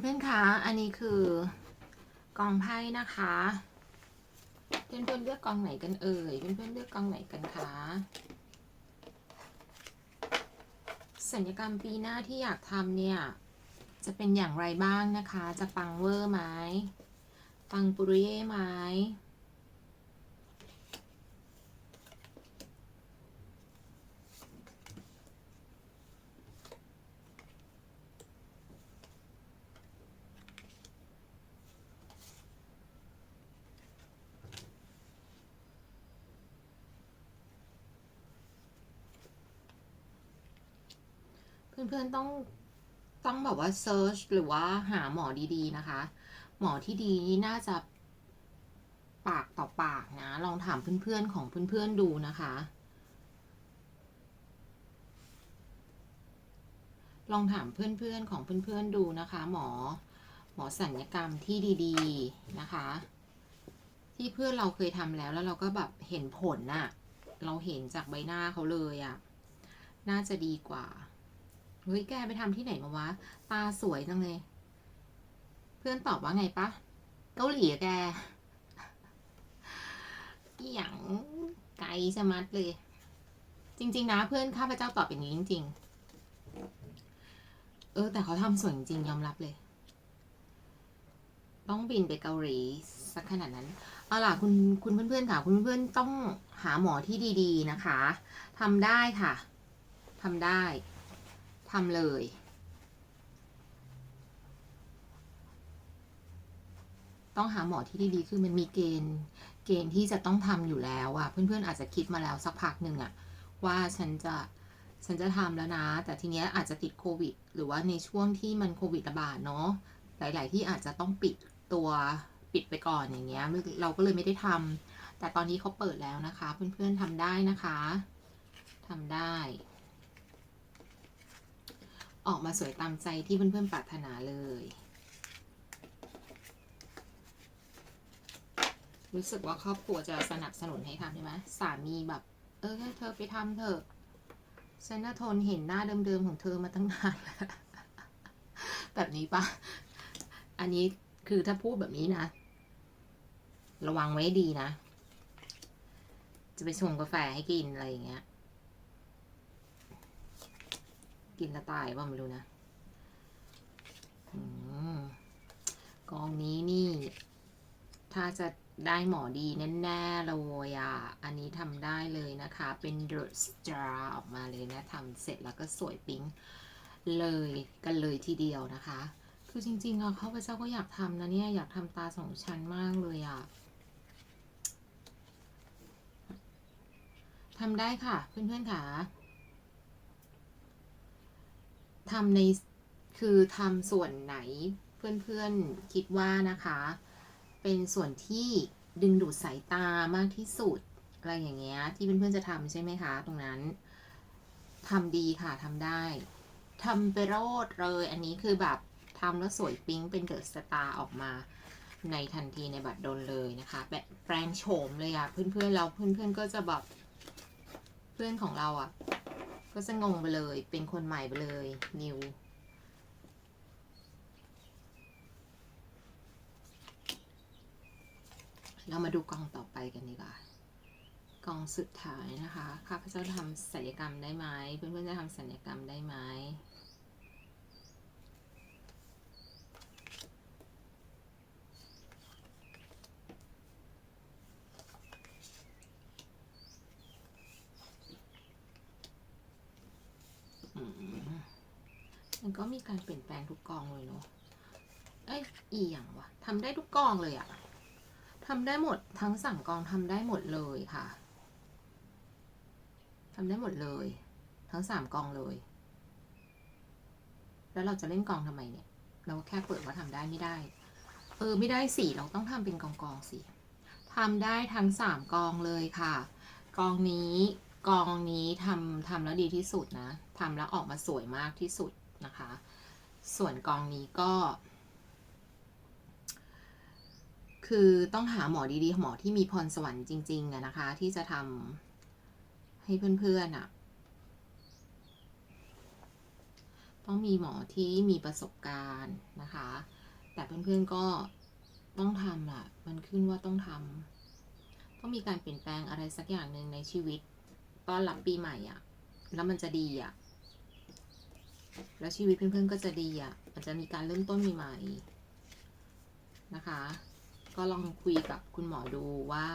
เพื่อนๆ คะ อันนี้คือกองไพ่นะคะ เพื่อนๆเลือกกองไหนกันเอ่ย เพื่อนๆเลือกกองไหนกันคะ สัญญกรรมปีหน้าที่อยากทำเนี่ย จะเป็นอย่างไรบ้างนะคะ จะปังเวอร์ไหมปังปุริเย่ไหม เพื่อนๆต้องต้องแบบว่าเซิร์ชหรือว่าหาหมอดีๆนะคะ หมอที่ดีนี่น่าจะปากต่อปากนะ ลองถามเพื่อนๆของเพื่อนๆดูนะคะ ลองถามเพื่อนๆของเพื่อนๆดูนะคะ หมอหมอสัญญกรรมที่ดีๆนะคะ ที่เพื่อนเราเคยทำแล้วแล้วเราก็แบบเห็นผลน่ะ เราเห็นจากใบหน้าเขาเลยอะ่ะ น่าจะดีกว่า เฮ้ยแกไปทำที่ไหนมาวะ ตาสวยจังเลย เพื่อนตอบว่าไงปะ เกาหลีอะแกอหย่างไกลชะมัดเลย จริง ๆ นะเพื่อนข้าพเจ้าตอบอย่างนี้จริง ๆ เออ แต่เขาทำสวยจริงๆยอมรับเลย ต้องบินไปเกาหลีสักขนาดนั้นเอาล่ะคุณคุณเพื่อนๆค่ะ คุณเพื่อนๆต้องหาหมอที่ดี ๆ นะคะทำได้ค่ะทำได้ ทำเลย ต้องหาหมอที่ดีๆคือมันมีเกณฑ์เกณฑ์ที่จะต้องทำอยู่แล้วอะเพื่อนๆอาจจะคิดมาแล้วสักพักหนึ่งอะว่าฉันจะฉันจะทำแล้วนะ แต่ทีเนี้ยอาจจะติดโควิด หรือว่าในช่วงที่มันโควิดระบาดเนาะหลาย ๆ ที่อาจจะต้องปิดตัวปิดไปก่อนอย่างเงี้ยเราก็เลยไม่ได้ทำแต่ตอนนี้เขาเปิดแล้วนะคะ เพื่อน ๆทำได้นะคะทำได้ ออกมาสวยตามใจที่เพื่อนๆปรารถนาเลย รู้สึกว่าครอบครัวจะสนับสนุนให้ทำใช่ไหมสามีแบบ เออเธอไปทำเถอะฉันน่าทนเห็นหน้าเดิมๆของเธอมาตั้งนานแล้วแบบนี้ปะอันนี้คือถ้าพูดแบบนี้นะ ระวังไว้ดีนะ จะไปชงกาแฟให้กินอะไรอย่างเงี้ย กินแล้วตายว่าไม่รู้นะอมกองนี้นี่ ถ้าจะได้หมอดีแน่ๆเลยอะ อันนี้ทำได้เลยนะคะ เป็น The Star ออกมาเลยนะทำเสร็จแล้วก็สวยปิ๊งเลยกันเลยทีเดียวนะคะ คือจริงๆอะข้าพเจ้าก็อยากทำนะเนี่ย อยากทำตาสองชั้นมากเลยอะทำได้ค่ะ เพื่อนๆค่ะ ทำในคือทำส่วนไหนเพื่อนๆคิดว่านะคะ เป็นส่วนที่ดึงดูดสายตามากที่สุดอะไรอย่างเงี้ยที่เพื่อนๆจะทำใช่ไหมคะ ตรงนั้นทำดีค่ะทำได้ทำไปโรดเลย อันนี้คือแบบทำแล้วสวยปิ๊งเป็นเกิดสตาร์ออกมาในทันทีในบัตรดลเลยนะคะแบบแปลงโฉมเลยอะเพื่อนๆเราเพื่อนๆก็จะแบบเพื่อนของเราอะ ก็จะงงไปเลย เป็นคนใหม่ไปเลยนิวเรามาดูกองต่อไปกันดีกว่ากองสุดท้ายนะคะ ข้าพเจ้าทำศัลยกรรมได้ไหม เพื่อนๆจะทำศัลยกรรมได้ไหม อืม มันก็มีการเปลี่ยนแปลงทุกกองเลยเนาะเอ้ยอีอย่างวะทำได้ทุกกองเลยอะทำได้หมดทั้งสามกองทำได้หมดเลยค่ะทำได้หมดเลย ทั้งสามกองเลย แล้วเราจะเล่นกองทำไมเนี่ย เราแค่เปิดว่าทำได้ไม่ได้ เออไม่ได้สิเราต้องทำเป็นกองกองสิทำได้ทั้งสามกองเลยค่ะ กองนี้กองนี้ทำทำแล้วดีที่สุดนะทำแล้วออกมาสวยมากที่สุด นะคะ ส่วนกองนี้ก็ คือต้องหาหมอดีๆ หมอที่มีพรสวรรค์จริงๆนะคะ ที่จะทำให้เพื่อนๆอะต้องมีหมอที่มีประสบการณ์นะคะ แต่เพื่อนๆก็ต้องทำล่ะ มันขึ้นว่าต้องทำต้องมีการเปลี่ยนแปลงอะไรสักอย่างหนึ่งในชีวิตตอนรับปีใหม่อะ่ะ แล้วมันจะดีอะ่ะ แล้วชีวิตเพื่อนๆก็จะดีอะ่ะมันจะมีการเริ่มต้นใหม่ๆนะคะ ก็ลองคุยกับคุณหมอดูว่า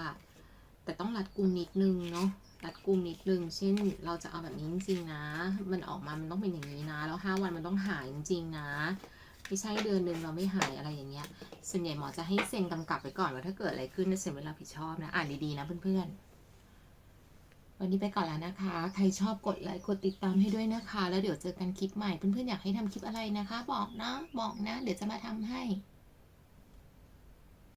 แต่ต้องรัดกุมนิดนึงเนาะรัดกุมนิดนึง เช่น เราจะเอาแบบนี้จริงๆนะ มันออกมามันต้องเป็นอย่างนี้นะ แล้วห้าวันมันต้องหายจริงๆนะไม่ใช่เดือนหนึ่งเราไม่หายอะไรอย่างเงี้ย ส่วนใหญ่หมอจะให้เซ็นกำกับไปก่อนว่าถ้าเกิดอะไรขึ้นจะเซ็นไว้รับผิดชอบนะ อ่านดีๆนะเพื่อนๆ วันนี้ไปก่อนแล้วนะคะ ใครชอบกดไลค์กดติดตามให้ด้วยนะคะ แล้วเดี๋ยวเจอกันคลิปใหม่ เพื่อนๆอยากให้ทำคลิปอะไรนะคะ บอกนะ บอกนะ เดี๋ยวจะมาทำให้